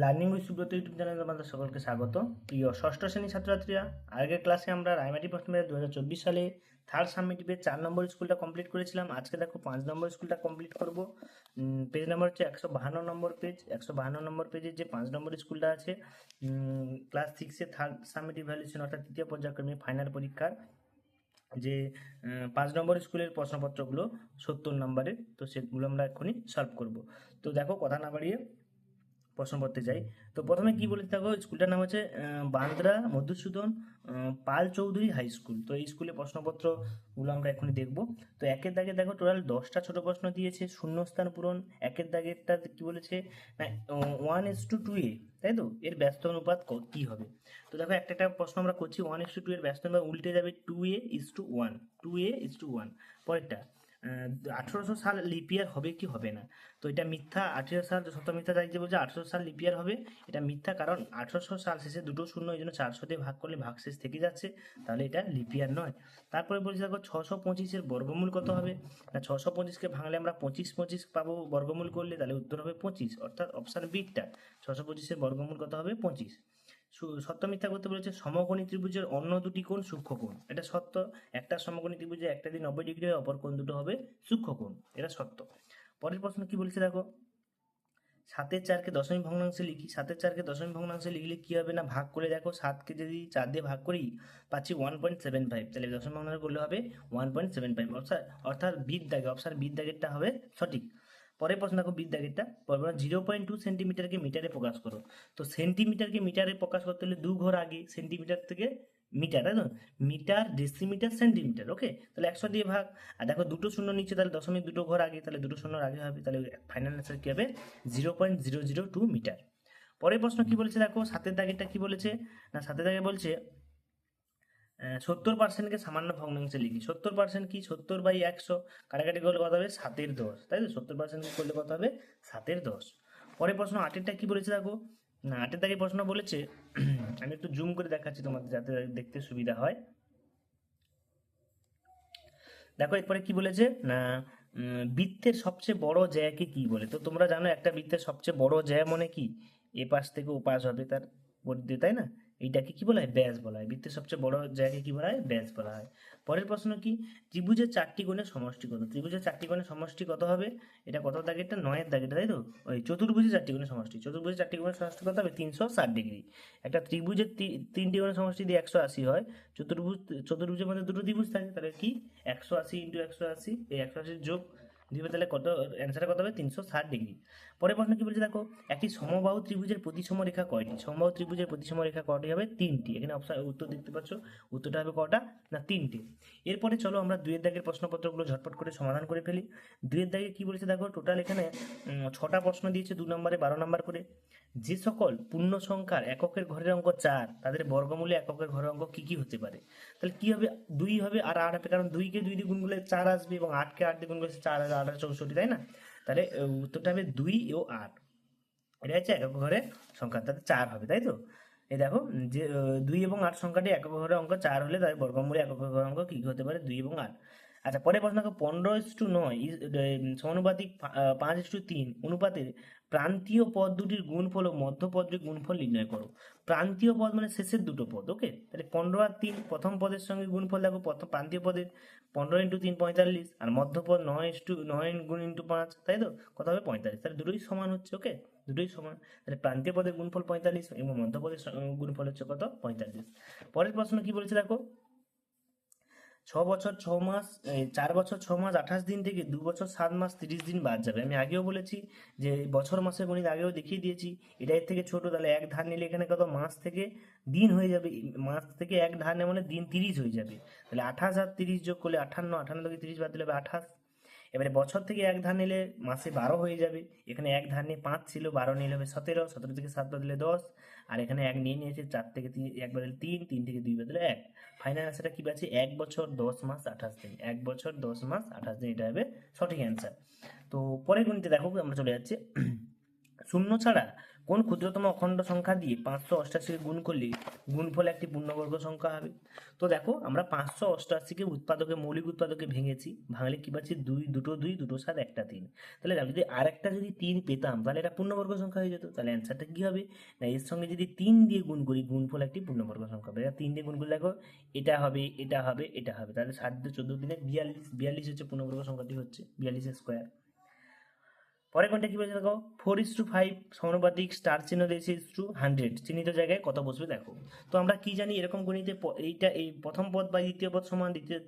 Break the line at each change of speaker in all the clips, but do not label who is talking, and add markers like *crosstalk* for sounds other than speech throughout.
Learning with Subrata YouTube চ্যানেলে আমাদের সকলকে স্বাগত। প্রিয় ষষ্ঠ শ্রেণির ছাত্রছাত্রীরা, আগের ক্লাসে আমরা রায়মাটি প্রথমে দু হাজার চব্বিশ সালে থার্ড সাবমিটিভে চার নম্বর স্কুলটা কমপ্লিট করেছিলাম। আজকে দেখো পাঁচ নম্বর স্কুলটা কমপ্লিট করব। পেজ নাম্বার হচ্ছে একশো বাহান্ন নম্বর পেজ একশো বাহান্ন নম্বর পেজের যে পাঁচ নম্বর স্কুলটা আছে ক্লাস সিক্সে থার্ড সাবমিটিভ ভ্যালুয়েশন অর্থাৎ তৃতীয় পর্যায়ক্রমিক ফাইনাল পরীক্ষার যে পাঁচ নম্বর স্কুলের প্রশ্নপত্রগুলো সত্তর নম্বরের, তো সেগুলো আমরা এক্ষুনি সলভ করব। তো দেখো কথা না বাড়িয়ে প্রশ্নপত্রে যাই তো প্রথমে কি বলে থাকো? স্কুলটার নাম হচ্ছে বান্দ্রা মধুসূদন পাল চৌধুরী হাই স্কুল। তো এই স্কুলে প্রশ্নপত্রগুলো আমরা এখনই দেখব। তো একের দাগে দেখো, টোটাল দশটা ছোট প্রশ্ন দিয়েছে, শূন্যস্থান পূরণ, একের দাগেরটা কি বলেছে? না one is to two A তাই তো? এর ব্যস্ত অনুপাত কি হবে? তো দেখো, একটা একটা প্রশ্ন আমরা করছি ওয়ান এস টু টু এর ব্যস্ত অনুপাত উল্টে যাবে two A is to one two A is to one পরেরটা আঠেরোশো সাল লিপিয়ার হবে কি হবে না? তো এটা মিথ্যা আঠেরো সাল সত্য মিথ্যা চাইছে বলছে আঠেরোশো সাল লিপিয়ার হবে। এটা মিথ্যা কারণ আঠেরোশো সাল শেষে দুটো শূন্য, এই জন্য চারশো দিয়ে ভাগ করলে ভাগ শেষ থেকে যাচ্ছে। তাহলে এটা লিপিয়ার নয়। তারপরে বলছে দেখো, ছশো পঁচিশের বর্গমূল কত হবে? না, ছশো পঁচিশকে ভাঙলে আমরা পঁচিশ পঁচিশ পাবো বর্গমূল করলে, তাহলে উত্তর হবে পঁচিশ। অর্থাৎ অপশান বিটটা ছশো পঁচিশের বর্গমূল কত হবে? পঁচিশ। সত্য মিথ্যা করতে বলেছে, সমকোণী ত্রিভুজের অন্য দুটি কোণ সূক্ষ্ম কোণ এটা সত্য, একটা সমকোণী ত্রিভুজে একটা দিন নব্বই ডিগ্রি হয়, অপর কোণ দুটো হবে সূক্ষ্ম কোণ এটা সত্য। পরের প্রশ্ন কি বলেছে দেখো? সাতের চারকে দশমিক ভগ্নাংশে লিখি, সাতের চারকে দশমিক ভগ্নাংশে লিখলে কি হবে না? ভাগ করে দেখো, সাতকে যদি চার দিয়ে ভাগ করি, পাচ্ছি ওয়ান পয়েন্ট সেভেন ফাইভ তাহলে দশমিক ভগ্নাংশ করলে হবে ওয়ান পয়েন্ট সেভেন ফাইভ অর্থাৎ অর্থাৎ বিদ দাগে অপশান বিদ দাগেরটা হবে সঠিক। পরের প্রশ্ন দেখো বিদ দাগেরটা পরের জিরো পয়েন্ট টু সেন্টিমিটারকে মিটারে প্রকাশ করো। তো সেন্টিমিটারকে মিটারে প্রকাশ করতে হলে দু ঘর আগে সেন্টিমিটার থেকে মিটার, তাই তো? মিটার ডেসিমিটার সেন্টিমিটার ওকে তাহলে একশো দিয়ে ভাগ। আর দেখো দুটো শূন্য নিচে তাহলে দশমিক দুটো ঘর আগে, তাহলে দুটো শূন্য আগে হবে, তাহলে ফাইনাল অ্যান্সার কী হবে? Zero point zero zero two metre পরের প্রশ্ন কি বলেছে দেখো? সাতের দাগেরটা কি বলেছে? না, সাতের দাগে বলছে সত্তর পার্সেন্টকে সামান্য ভগ্নাংশে লিখি। সত্তর পার্সেন্ট কি? সত্তর বাই একশো কাটাকাটি করলে কত হবে? সাতের দশ। তাই তো? সত্তর পার্সেন্ট করলে কত হবে? সাতের দশ। পরের প্রশ্ন আটেরটা কি বলেছে দেখো? না, আটের দাগে প্রশ্ন বলেছে, *clears throat* আমি একটু জুম করে দেখাচ্ছি তোমাদের যাতে দেখতে সুবিধা হয়। দেখো, এরপরে কি বলেছে? না বৃত্তের সবচেয়ে বড় জ্যাকে কি বলে? তো তোমরা জানো একটা বৃত্তের সবচেয়ে বড় জ্যা মানে কি? এ পাশ থেকে ও পাশ হবে তার তাই না? এইটাকে কি বলা হয়? ব্যাস বলা হয়। বৃত্তের সবচেয়ে বড় জায়গাকে কি বলা হয়? ব্যাস বলা হয়। পরের প্রশ্ন কি? ত্রিভুজের চারটি কোণের সমষ্টি কত? ত্রিভুজের চারটি কোণের সমষ্টি কত হবে? এটা কত দাগেরটা? নয়ের দাগেরটা, তাই তো? ওই চতুর্ভুজের চারটি কোণের সমষ্টি। চতুর্ভুজের চারটি কোণের সমষ্টি কত হবে? তিনশো ষাট ডিগ্রি। একটা ত্রিভুজের তিনটি কোণের সমষ্টি দিয়ে একশো আশি হয়। চতুর্ভুজ, চতুর্ভুজের মধ্যে দুটো ত্রিভুজ থাকে। তাহলে কি? একশো আশি ইন্টু একশো আশি। এই একশো আশির যোগ দিবে তাহলে কত অ্যান্সার কত হবে? তিনশো ষাট ডিগ্রি পরের প্রশ্ন কি বলছে দেখো, একটি সমবাহু ত্রিভুজের প্রতিসম রেখা কয়টি? সমবাহু ত্রিভুজের প্রতিসম রেখা কয়টি হবে? তিনটি। এখানে অপশন উত্তর দেখতে পাচ্ছ। উত্তরটা হবে কটা? না, তিনটে। এরপরে চলো আমরা দুয়ের দাগের প্রশ্নপত্রগুলো ঝটপট করে সমাধান করে ফেলি। দুয়ের দাগে কি বলেছে দেখো টোটাল এখানে ছটা প্রশ্ন দিয়েছে দু নম্বরে, বারো নম্বর করে। যে সকল পূর্ণ সংখ্যার এককের ঘরের অঙ্ক চার, তাদের বর্গমূলে এককের ঘরের অঙ্ক কি কি হতে পারে? তাহলে কি হবে? দুই হবে আর আট হবে, কারণ দুইকে দুই দিয়ে গুণ করলে চার আসবে এবং আটকে আট দিয়ে গুণ করলে চার আর চৌষট্টি, তাই না? তাহলে উত্তরটা হবে দুই ও আট। এটা হচ্ছে একক ঘরে সংখ্যা, তাতে চার হবে, তাই তো? এই দেখো, যে দুই এবং আট সংখ্যাটি একক ঘরে অঙ্ক, চার হলে তার বর্গমূলে একক ঘরে অঙ্ক কি হতে পারে? দুই এবং আট। আচ্ছা পরে প্রশ্ন দেখো, পনেরো ইস টু নয় সমানুপাতিক পাঁচ ইস টু তিন, অনুপাতের প্রান্তীয় পদ দুটির গুণফল ও মধ্য পদের গুণফল নির্ণয় করো। প্রান্তীয় পদ মানে শেষের দুটো পদ ওকে তাহলে পনেরো আর তিন, প্রথম পদের সঙ্গে গুণফল দেখো, প্রথম প্রান্তীয় পদের, পনেরো ইন্টু তিন পঁয়তাল্লিশ, আর মধ্যপদ নয় ইন্টু, নয় গুণ ইন্টু পাঁচ, তাই তো? কত হবে? পঁয়তাল্লিশ। তাহলে দুটোই সমান হচ্ছে ওকে দুটোই সমান। তাহলে প্রান্তীয় পদের গুণফল পঁয়তাল্লিশ এবং মধ্যপদের গুণফল হচ্ছে কত? পঁয়তাল্লিশ। পরের প্রশ্ন কি বলেছে দেখো? ছ বছর, ছ মাস চার বছর, ছ মাস, আঠাশ দিন থেকে দু বছর, সাত মাস, তিরিশ দিন বাদ যাবে। আমি আগেও বলেছি যে বছর, মাসের গণিত আগেও দেখিয়ে দিয়েছি। এটা এর থেকে ছোট, তাহলে এক ধার নিলে এখানে কত মাস থেকে দিন হয়ে যাবে? মাস থেকে এক ধার নেওয়া মানে দিন তিরিশ হয়ে যাবে। তাহলে আঠাশ আর তিরিশ যোগ করলে আঠান্ন আঠান্ন থেকে তিরিশ বাদ দিলে আঠাশ। এবারে বছর থেকে এক ধান নিলে মাসে বারো হয়ে যাবে। এখানে এক ধান নিয়ে পাঁচ ছিল, বারো নিলে হবে সতেরো সতেরো থেকে সাত বদলে দশ, আর এখানে এক নিয়ে নিয়েছে চার থেকে তিন, এক বদলে তিন তিন থেকে দুই বদলে এক। ফাইনাল অ্যান্সারটা কী পাচ্ছে? এক বছর, দশ মাস, আঠাশ দিন। এক বছর, দশ মাস, আঠাশ দিন, এটা হবে সঠিক অ্যান্সার তো পরের গণিতে দেখো, আমরা চলে যাচ্ছি। *clears throat* শূন্য ছাড়া কোন ক্ষুদ্রতম অখণ্ড সংখ্যা দিয়ে পাঁচশো অষ্টাশিকে গুণ করলে গুণফল একটি পূর্ণবর্গ সংখ্যা হবে। তো দেখো, আমরা পাঁচশো অষ্টাশিকে উৎপাদকে, মৌলিক উৎপাদকে ভেঙেছি, ভাঙলে কি পাচ্ছি? দুই, দুটো দুই, দুটো সাত, একটা তিন। তাহলে যদি আরেকটা যদি তিন পেতাম, তাহলে এটা পূর্ণবর্গ সংখ্যা হয়ে যেত। তাহলে অ্যান্সারটা কী হবে? না, এর সঙ্গে যদি তিন দিয়ে গুণ করি, গুণফল একটি পূর্ণবর্গ সংখ্যা হবে। তিন দিয়ে গুণ করলে দেখো, এটা হবে এটা হবে এটা হবে। তাহলে সাত দিয়ে চোদ্দ দিনে বিয়াল্লিশ বিয়াল্লিশ হচ্ছে পূর্ণবর্গ সংখ্যাটি হচ্ছে, বিয়াল্লিশ স্কোয়ার পরে কোনটা কি বলেছে দেখো? ফোর ইস টু ফাইভ সমানুপাতিক স্টার চিহ্ন দিয়েছে ইস টু হান্ড্রেড চিহ্নিত জায়গায় কত বসবে দেখো। তো আমরা কি জানি এরকম গণিতে এইটা এই প্রথম পদ বা দ্বিতীয় পদ সমান, দ্বিতীয়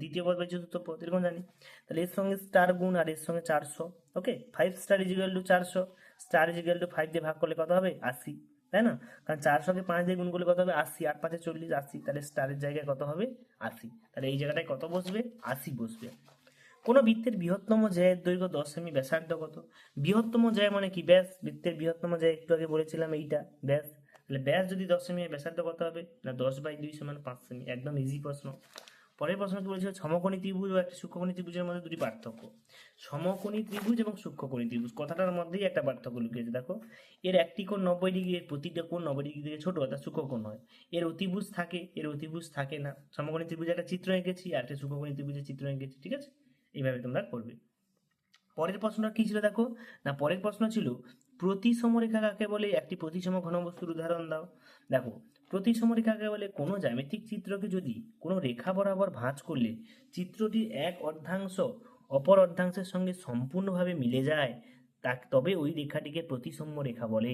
দ্বিতীয় পদ বা চতুর্থ পদ, এরকম জানি। তাহলে এর সঙ্গে স্টার গুণ আর এর সঙ্গে চারশো। Okay five star equal to চারশো। স্টার ইজিক্যাল টু ফাইভ দিয়ে ভাগ করলে কত হবে? আশি। তাই না? কারণ চারশোকে পাঁচ দিয়ে গুণ করলে কত হবে? আশি। আট পাঁচে চল্লিশ, আশি। তাহলে স্টারের জায়গায় কত হবে? আশি। তাহলে এই জায়গাটায় কত বসবে? আশি বসবে। কোনো বৃত্তের বৃহত্তম জ্যায়ের দৈর্ঘ্য দশ সেমি ব্যাসার্ধ কত? বৃহত্তম জ্যায় মানে কি? ব্যাস, বৃত্তের বৃহত্তম জ্যায় একটু আগে বলেছিলাম এইটা। ব্যাস, তাহলে ব্যাস যদি দশ সেমি ব্যাসার্ধ কত হবে? না, দশ বাই দুই সমান পাঁচ সেমি। একদম ইজি প্রশ্ন। পরের প্রশ্ন কি বলেছিল সমকোণী ত্রিভুজ ও একটা সূক্ষ্মকোণী ত্রিভুজের মধ্যে দুটি পার্থক্য। সমকোণী ত্রিভুজ এবং সূক্ষ্মকোণী ত্রিভুজ। কথাটার মধ্যেই একটা পার্থক্য লুকিয়েছে, দেখো। এর একটি কোণ নব্বই ডিগ্রি, এর প্রতিটা কোণ নব্বই ডিগ্রি থেকে ছোট, অর্থাৎ সূক্ষ্মকোণ হয়। এর অতিভুজ থাকে, এর অতিভুজ থাকে না। সমকোণী ত্রিভুজে একটা চিত্র এঁকেছি, আর একটা সূক্ষ্মকোণী ত্রিভুজের চিত্র এঁকেছি, ঠিক আছে? এইভাবে তোমরা করবে। পরের প্রশ্নটা কি ছিল দেখো? না পরের প্রশ্ন ছিল প্রতিসম রেখা কাকে বলে? একটি প্রতিসম ঘনবস্তুর উদাহরণ দাও। দেখো প্রতিসম রেখা কাকে বলে? কোনো জ্যামিতিক চিত্রকে যদি কোনো রেখা বরাবর ভাঁজ করলে চিত্রটির এক অর্ধাংশ অপর অর্ধাংশের সঙ্গে সম্পূর্ণভাবে মিলে যায় তা তবে ওই রেখাটিকে প্রতিসম রেখা বলে।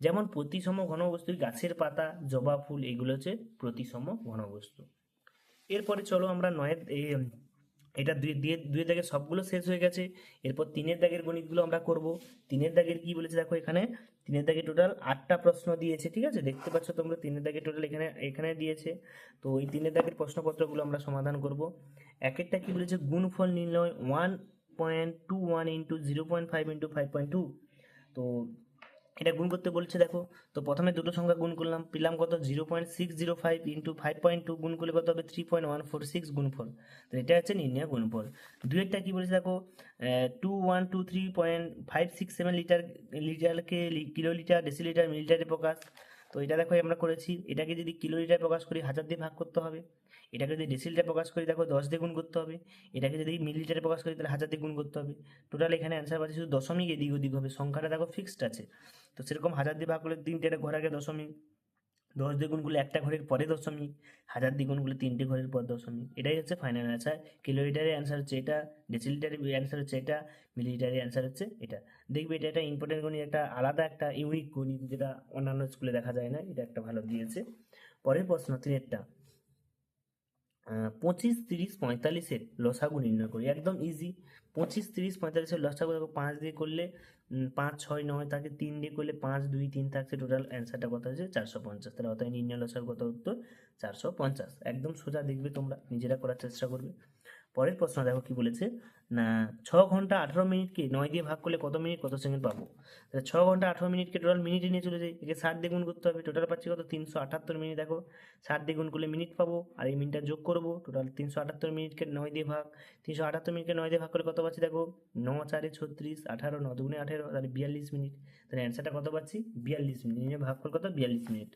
যেমন প্রতিসম ঘনবস্তু গাছের পাতা জবা ফুল এগুলো হচ্ছে প্রতিসম ঘনবস্তু এরপরে চলো আমরা নয়ের এই, এটা দুই, দিয়ে দুই দাগের সবগুলো শেষ হয়ে গেছে। এরপর তিনের দাগের গণিতগুলো আমরা করব। তিনের দাগের কি বলেছে দেখো এখানে? তিনের দাগে টোটাল আটটা প্রশ্ন দিয়েছে, ঠিক আছে? দেখতে পাচ্ছ তোমরা তিনের দাগে টোটাল এখানে এখানে দিয়েছে। তো ওই তিনের দাগের প্রশ্নপত্রগুলো আমরা সমাধান করব। এক একটা কি বলেছে? গুণফল নির্ণয় one point two one into zero point five into five point two তো এটা গুণ করতে বলছে, দেখো। তো প্রথমে দুটো সংখ্যা গুণ করলাম, পেলাম কত? Zero point six zero five into five point two গুণ করলে কত হবে? Three point one four six গুণফল তো এটা হচ্ছে নির্ণয় গুণফল। দুয়েরটা কী বলেছে, দেখো? Two one two three point five six seven litre লিটারকে kilo litre decilitre মিলিটারে প্রকাশ। তো এটা দেখো আমরা করেছি। এটাকে যদি কিলো লিটার প্রকাশ করি, হাজার দিয়ে ভাগ করতে হবে। এটাকে যদি ডেসিলিটার প্রকাশ করি, দেখো দশ দিয়ে গুণ করতে হবে। এটাকে যদি মিলিলিটারে প্রকাশ করি, তাহলে হাজার দিয়ে গুণ করতে হবে। টোটাল এখানে অ্যান্সার পাচ্ছি শুধু দশমিক এদিক ওদিক হবে। সংখ্যাটা দেখো ফিক্সড আছে। তো সেরকম হাজার দিয়ে ভাগ করলে তিনটে ঘর আগে দশমিক। দশ দ্বিগুণ করলে একটা ঘরের পরে দশমিক, হাজার দ্বিগুণ করলে তিনটে ঘরের পর দশমিক। এটাই হচ্ছে ফাইনাল অ্যান্সার কিলোমিটারের অ্যান্সার হচ্ছে এটা ডেসিলিটারের অ্যান্সার হচ্ছে এটা মিলিলিটারের অ্যান্সার হচ্ছে এটা। দেখবে এটা একটা ইম্পর্টেন্ট গণিত, একটা আলাদা একটা ইউনিক গণিত যেটা অন্যান্য স্কুলে দেখা যায় না, এটা একটা ভালো দিয়েছে। পরের প্রশ্ন তিনেরটা পঁচিশ, তিরিশ, পঁয়তাল্লিশের লসাগু নির্ণয় করি। একদম ইজি পঁচিশ, তিরিশ, পঁয়তাল্লিশের লসাগু দেখো, পাঁচ দিয়ে করলে পাঁচ, ছয়, নয়, তাকে তিন দিয়ে করলে পাঁচ, দুই, তিন থাকছে টোটাল অ্যান্সারটা কত হচ্ছে চারশো পঞ্চাশ। তাহলে অতএব নির্ণয় লসার কত উত্তর? চারশো পঞ্চাশ। একদম সোজা দেখবে তোমরা, নিজেরা করার চেষ্টা করবে। পরের প্রশ্ন দেখো কি বলেছে? না, ছ ঘণ্টা আঠারো মিনিটকে নয় দিয়ে ভাগ করলে কত মিনিট? কত সেকেন্ড পাবো? তাহলে ছ ঘণ্টা আঠারো মিনিটকে টোটাল মিনিটে নিয়ে চলে যাই। একে ষাট দিয়ে গুণ করতে হবে। টোটাল পাচ্ছি কত? তিনশো আটাত্তর মিনিট। দেখো, ষাট দিয়ে গুণ করলে মিনিট পাবো। আর এই মিনিটটা যোগ করব। টোটাল তিনশো আটাত্তর মিনিটকে নয় দিয়ে ভাগ। তিনশো আটাত্তর মিনিটকে নয় দিয়ে ভাগ করলে কত পাচ্ছি? দেখো, ন চারে ছত্রিশ, আঠারো, ন দুগুণে আঠেরো, তাহলে বিয়াল্লিশ মিনিট। তাহলে অ্যান্সারটা কত পাচ্ছি? বিয়াল্লিশ মিনিট। ভাগ করলে কত? বিয়াল্লিশ মিনিট।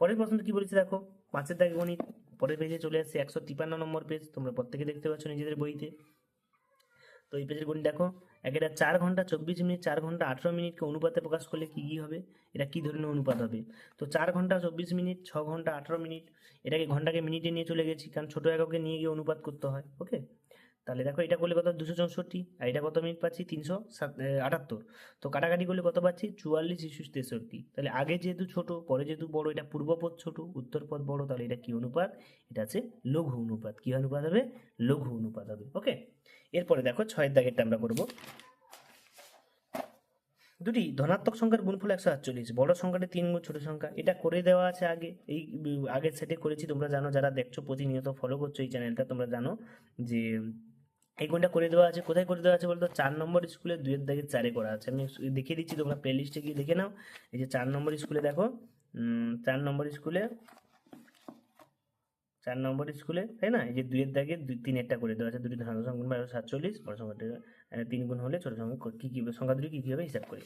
পরের প্রশ্নটা কি বলেছে? দেখো, পাঁচের দাগে গণিত। পরের পেজে চলে আসছে একশো তিপান্ন নম্বর পেজ তোমরা প্রত্যেকে দেখতে পাচ্ছ নিজেদের বইতে। তো এই পেজের গুণ দেখো, একেটা চার ঘণ্টা চব্বিশ মিনিট, চার ঘণ্টা আঠেরো মিনিটকে অনুপাতে প্রকাশ করলে কী কী হবে? এটা কী ধরনের অনুপাত হবে? তো চার ঘণ্টা চব্বিশ মিনিট, ছ ঘণ্টা আঠেরো মিনিট, এটাকে ঘন্টাকে মিনিটে নিয়ে চলে গেছি, কারণ ছোটো এককে নিয়ে গিয়ে অনুপাত করতে হয় ওকে তাহলে দেখো এটা করলে কত? দুশো চৌষট্টি, আর এটা কত মিনিট পাচ্ছি? তিনশো আটাত্তর। তো কাটাকাটি করলে কত পাচ্ছি? চুয়াল্লিশ ইস্যু তেষট্টি। তাহলে আগে যেহেতু ছোট, পরে যেহেতু বড়, এটা পূর্বপদ ছোট উত্তরপদ বড়, তাহলে এটা কি অনুপাত? এটা আছে লঘু অনুপাত। কী অনুপাত হবে? লঘু অনুপাত হবে। ওকে? এরপরে দেখো ছয়ের দাগেরটা আমরা করব। দুটি, ধনাত্মক সংখ্যার গুণফল একশো আটচল্লিশ। বড় সংখ্যাটি তিন গুণ, ছোট সংখ্যা। এটা করে দেওয়া আছে আগে। এই, আগের সেটে করেছি। তোমরা জানো, যারা দেখছ, প্রতিনিয়ত ফলো করছ এই চ্যানেলটা তোমরা জানো যে এই গুণটা করে দেওয়া আছে, কোথায় করে দেওয়া আছে বলতো? চার নম্বর স্কুলে দুয়ের দাগে চারে করা আছে। আমি দেখিয়ে দিচ্ছি, তোমরা প্লে লিস্টে গিয়ে দেখে নাও। এই যে চার নম্বর স্কুলে দেখো চার নম্বর স্কুলে, চার নম্বর স্কুলে, তাই না? এই যে দুইয়ের দাগে দুই তিনেরটা করে দেওয়া আছে। দুটি ধারণ সংখ্যা একশো সাতচল্লিশ, বড় সংখ্যাটা তিন গুণ হলে ছোট সংখ্যা কী কী সংখ্যা দুটি কী কী হবে হিসাব করি।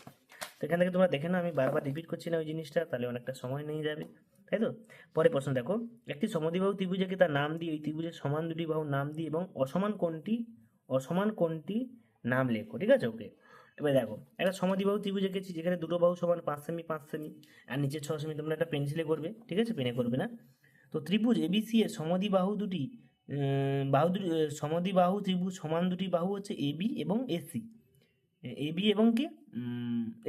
তো এখান থেকে তোমরা দেখে নাও, আমি বারবার রিপিট করছি না ওই জিনিসটা, তাহলে অনেকটা সময় নিয়ে যাবে। তাই তো? পরে প্রশ্ন দেখো, একটি সমদ্বিবাহু ত্রিভুজকে তার নাম দিয়ে এই ত্রিভুজের সমান দুটি বাহু নাম দিয়ে এবং অসমান কোণটি অসমান কোণটি নাম লেখো, ঠিক আছে? ওকে এবার দেখো, একটা সমাধিবাহু ত্রিভুজ এঁকেছি, যেখানে দুটো বাহু সমান, পাঁচ সেমি পাঁচ সেমি, আর নিচে ছ সেমি, তোমরা একটা পেন্সিলে করবে, ঠিক আছে? পেনে করবে না? তো ত্রিভুজ এবিসি এর বাহু দুটি বাহু দুটি সমাধি বাহু ত্রিভুজ সমান দুটি বাহু হচ্ছে এবি এবং এসি এবি এবং কি?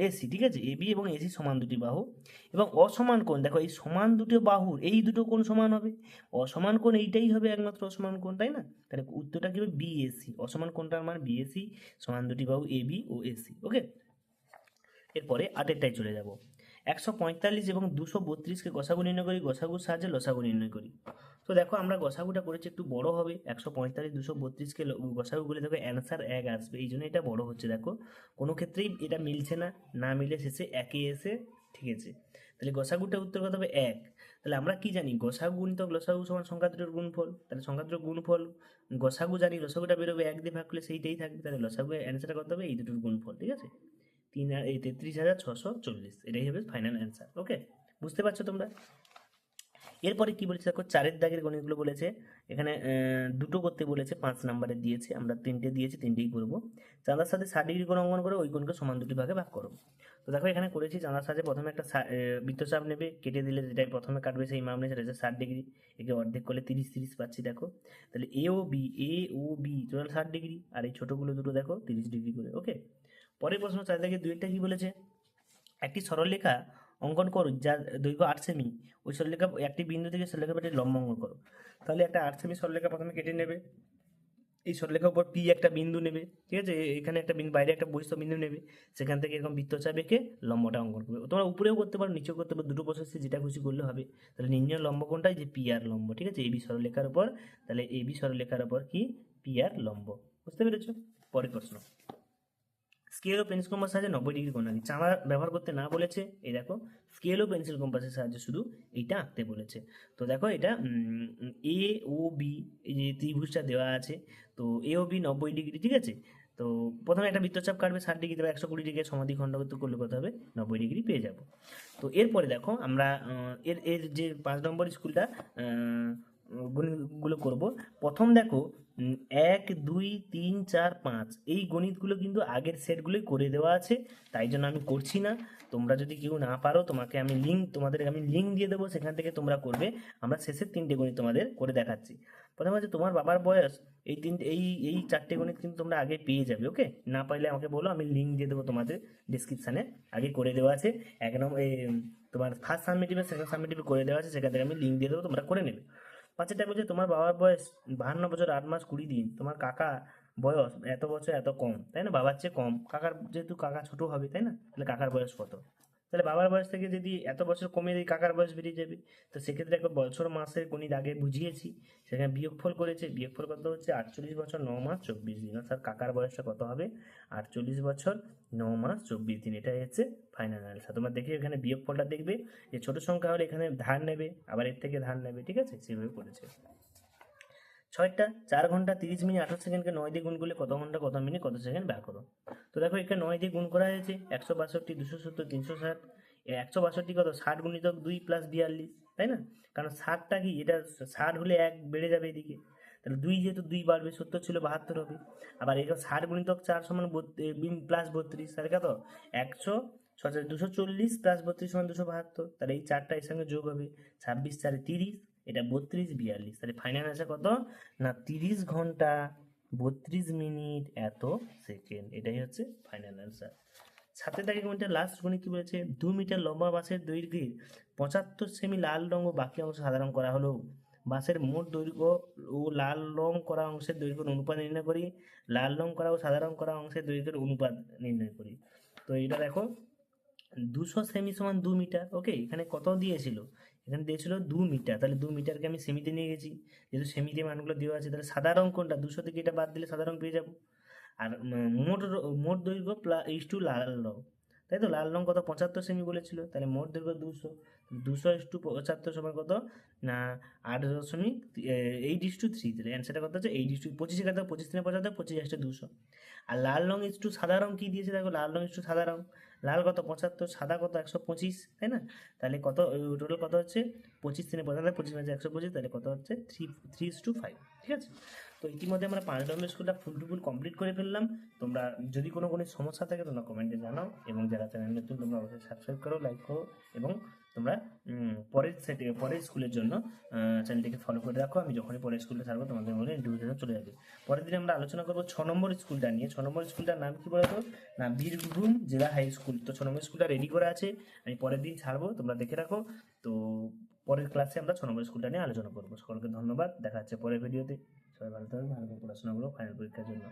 এসি ঠিক আছে? এবি এবং এসি সমান দুটি বাহু। এবং অসমান কোণ, দেখো এই সমান দুটো বাহুর, এই দুটো কোণ সমান হবে। অসমান কোণ এইটাই হবে একমাত্র অসমান কোণ, তাই না? তাহলে উত্তরটা কি হবে? বিএসি অসমান কোণটার মান বিএসি সমান দুটি বাহু এবি ও এসি ওকে? এরপরে আটেরটায় চলে যাব। একশো পঁয়তাল্লিশ এবং দুশো বত্রিশকে গসাগু নির্ণয় করি, গসাগুর সাহায্যে লসাগু নির্ণয় করি। তো দেখো, আমরা গসাগুটা করেছি একটু বড় হবে, একশো পঁয়তাল্লিশ, দুশো বত্রিশকে গসাগু বলে দেখো অ্যান্সার এক আসবে, এই জন্য এটা বড় হচ্ছে, দেখো। কোনো ক্ষেত্রেই এটা মিলছে না না মিলে শেষে একে এসে, ঠিক আছে। তাহলে গসাগুটা উত্তর কত হবে? এক। তাহলে আমরা কি জানি? গসাগু গুণিতক লসাগু সমান সংখ্যা দুটোর গুণফল। তাহলে সংখ্যা গুণফল, গসাগু জানি লসাগুটা বেরোবে এক দিয়ে ভাগ করলে সেইটাই থাকবে, তাহলে লসাগু অ্যান্সারটা কত হবে? এই দুটোর গুণফল, ঠিক আছে? তিন এই তেত্রিশ হাজার ছশো চল্লিশ। এটাই হবে ফাইনাল অ্যান্সার ওকে বুঝতে পারছ তোমরা? এরপরে কি বলেছে দেখো, চারের দাগের গণিতগুলো বলেছে, এখানে দুটো করতে বলেছে, পাঁচ নাম্বারে দিয়েছে, আমরা তিনটে দিয়েছি, তিনটেই করব। চাঁদার সাথে ষাট ডিগ্রি কোণ অঙ্কন করে, ওই কোণকে সমান দুটি ভাগে ভাগ করো। তো দেখো, এখানে করেছি, চাঁদার সাথে প্রথমে একটা বৃত্তচাপ নেবে, কেটে দিলে যেটাই প্রথমে কাটবে সেই মাপ নেই সেটা হচ্ছে ষাট ডিগ্রি, একে অর্ধেক করলে তিরিশ তিরিশ পাচ্ছি, দেখো। তাহলে A O B A O B total ষাট ডিগ্রি, আর এই ছোটোগুলো দুটো দেখো, তিরিশ ডিগ্রি করে ওকে পরের প্রশ্ন চার থেকে দুইটা কি বলেছে? একটি সরলরেখা অঙ্কন করো যার দৈর্ঘ্য আট সেমি। ওই সরলরেখা একটি বিন্দু থেকে সরলরেখা একটি লম্ব অঙ্কন করো। তাহলে একটা আট সেমি সরলরেখা প্রথমে কেটে নেবে। এই সরলরেখার উপর পি একটা বিন্দু নেবে, ঠিক আছে? এখানে একটা বিন্দু বাইরে একটা বহিস্থ বিন্দু নেবে। সেখান থেকে এরকম বৃত্ত বৃত্তচাপ এঁকে লম্বটা অঙ্কন করবে। তোমরা উপরেও করতে পারো, নিচেও করতে পারো, দুটো প্রসেসে যেটা খুশি করলে হবে। তাহলে নির্ণয় লম্ব কোনটাই যে পি আর লম্ব, ঠিক আছে? এবি সরলরেখার উপর। তাহলে এবি সরলরেখার উপর কি? পি আর লম্ব। বুঝতে পেরেছ? পরের প্রশ্ন। স্কেল ও পেন্সিল কম্পাস সাহায্যে নব্বই ডিগ্রি কোণ আঁকি চাঁদা ব্যবহার করতে না বলেছে এই দেখো স্কেল ও পেন্সিল কম্পাসের সাহায্যে শুধু এইটা আঁকতে বলেছে। তো দেখো এটা এ ও বি এই যে ত্রিভুজটা দেওয়া আছে তো এ ও বি নব্বই ডিগ্রি ঠিক আছে? তো প্রথমে একটা বৃত্তচাপ কাটবে ষাট ডিগ্রি দেবে একশো কুড়ি ডিগ্রি সমাধি খণ্ডগত করলে কত হবে? নব্বই ডিগ্রি পেয়ে যাব। তো এরপরে দেখো আমরা এর এর যে পাঁচ নম্বর স্কুলটা আহ, গণিতগুলো করব। প্রথম দেখো এক, দুই, তিন, চার, পাঁচ। এই গণিতগুলো কিন্তু আগের সেটগুলোই করে দেওয়া আছে, তাই জন্য আমি করছি না। তোমরা যদি কেউ না পারো, তোমাকে আমি লিঙ্ক তোমাদের আমি লিঙ্ক দিয়ে দেবো, সেখান থেকে তোমরা করবে। আমরা শেষের তিনটে গণিত তোমাদের করে দেখাচ্ছি। প্রথমে হচ্ছে তোমার বাবার বয়স, এই তিনটে, এই এই চারটে গণিত কিন্তু তোমরা আগে পেয়ে যাবে, ওকে? না পাইলে আমাকে বলো, আমি লিঙ্ক দিয়ে দেবো তোমাদের ডিসক্রিপশানে আগে করে দেওয়া আছে, এক নম্বর তোমার ফার্স্ট সাবমিটিভে সেকেন্ড সাবমিটিভে করে দেওয়া আছে, সেখান থেকে আমি লিঙ্ক দিয়ে দেবো, তোমরা করে নেবে। পাঁচেরটা বলছে তোমার বাবার বয়স বাহান্ন বছর, আট মাস কুড়ি দিন, তোমার কাকা বয়স এত বছর এত কম, তাই না? বাবার চেয়ে কম, কাকার যেহেতু কাকা ছোট হবে, তাই না? তাহলে কাকার বয়স কত? তাহলে বাবার বয়স থেকে যদি এত বছর কমে দিই কাকার বয়স বেরিয়ে যাবে। তো সেক্ষেত্রে একবার বছর মাসের গণিত আগে বুঝিয়েছি। সেখানে বিয়োগফল করেছে। বিয়োগফল কত হচ্ছে? আটচল্লিশ বছর ন মাস চব্বিশ দিন। অর্থাৎ কাকার বয়সটা কত হবে? আটচল্লিশ বছর ন মাস চব্বিশ দিন। এটাই হচ্ছে ফাইনাল অ্যান্সার তোমরা দেখে এখানে বিয়োগফলটা দেখবে। যে ছোট সংখ্যা হলে এখানে ধার নেবে, আবার এর থেকে ধার নেবে। ঠিক আছে? সেভাবে করেছে। ছয়টা, চার ঘণ্টা, তিরিশ মিনিট, আঠারো সেকেন্ডকে নয় দিয়ে গুণ করলে কত ঘণ্টা, কত মিনিট, কত সেকেন্ড বার করো। তো দেখো এখানে নয় দিয়ে গুণ করা হয়েছে, একশো বাষট্টি, দুশো সত্তর, তিনশো ষাট। একশো বাষট্টি কত? ষাট গুণিতক দুই প্লাস বিয়াল্লিশ, তাই না? কারণ ষাটটা কি? এটা ষাট হলে এক বেড়ে যাবে এদিকে। তাহলে দুই যেহেতু দুই বাড়বে, সত্তর ছিল বাহাত্তর হবে। আবার এটা ষাট গুণিতক চার সমান প্লাস বত্রিশ, তাহলে কত? একশো ছশো দুশো চল্লিশ প্লাস বত্রিশ সমান দুশো বাহাত্তর। তাহলে এই চারটা এর সঙ্গে যোগ হবে, ছাব্বিশ, চারে তিরিশ। এটা বত্রিশ বিয়াল্লিশ। তাহলে ফাইনাল আছে কত? না, তিরিশ ঘণ্টা বত্রিশ মিনিট এত সেকেন্ড। এটাই হচ্ছে ফাইনাল অ্যান্সার সাথে তাকে গণিতের লাস্ট গণিত কি বলেছে? দু মিটার লম্বা বাসের দৈর্ঘ্যের পঁচাত্তর সেমি লাল রঙ ও বাকি অংশ সাধারণ করা হলো। বাসের মোট দৈর্ঘ্য ও লাল রং করা অংশের দৈর্ঘ্যের অনুপাত নির্ণয় করি। লাল রং করা ও সাধারণ করা অংশের দৈর্ঘ্যের অনুপাত নির্ণয় করি। তো এটা দেখো, দুশো সেমি সমান দু মিটার ওকে এখানে কত দিয়েছিল? এখানে দিয়েছিল দু মিটার। তাহলে দু মিটারকে আমি সেমিতে নিয়ে গেছি। যেহেতু সেমিতে মানগুলো দেওয়া আছে, তাহলে সাদা রং কোনটা? দুশো থেকে এটা বাদ দিলে সাদা রং পেয়ে যাব। আর মোট মোট দৈর্ঘ্য প্লাস ইস টু লাল রং। তাই তো? লাল রং কত? পঁচাত্তর সেমি বলেছিল। তাহলে মোট দৈর্ঘ্য দুশো। দুশো ইস টু পঁচাত্তর সমান কত? না, আট দশমিক এইট ইস টু থ্রি তাহলে অ্যান্সারটা কত হচ্ছে? এইট ইস টু পঁচিশে কাটা পঁচিশ তিনে পঁচাত্তর পঁচিশ একটা দুশো। আর লাল রং ইস টু সাদা রং কী দিয়েছে? দেখো, লাল রং ইস টু সাদা রং। লাল কত পঁচাত্তর, সাদা কত একশো পঁচিশ, তাই না? তাহলে কত টোটাল কত হচ্ছে? পঁচিশ তিনে পঁচাত্তর পঁচিশ মাঝে একশো পঁচিশ, তাহলে কত হচ্ছে? থ্রি থ্রি টু ফাইভ ঠিক আছে? তো ইতিমধ্যে আমরা পাঁচ নম্বর স্কুলটা ফুল টু ফুল কমপ্লিট করে ফেললাম। তোমরা যদি কোনো কোনো সমস্যা থাকে, তোমরা কমেন্টে জানাও এবং যারা চ্যানেল নতুন, তোমরা অবশ্যই সাবস্ক্রাইব করো লাইক করো এবং তোমরা পরের সেটে পরের স্কুলের জন্য চ্যানেলটিকে ফলো করে রাখো। আমি যখনই পরের স্কুলটা ছাড়বো, তোমাদের মধ্যে ইন্ডিভিজুয়াল চলে যাবে। পরের দিন আমরা আলোচনা করব ছ নম্বর স্কুলটা নিয়ে। ছ নম্বর স্কুলটার নাম কি বলতো? না, বীরভূম জেলা হাই স্কুল তো ছ নম্বর স্কুলটা রেডি করা আছে। আমি পরের দিন ছাড়বো, তোমরা দেখে রাখো। তো পরের ক্লাসে আমরা ছ নম্বর স্কুলটা নিয়ে আলোচনা করব। সকলকে ধন্যবাদ। দেখা যাচ্ছে পরের ভিডিওতে সবাই ভালো থাকবেন ভালো করে পড়াশোনা ফাইনাল পরীক্ষার জন্য।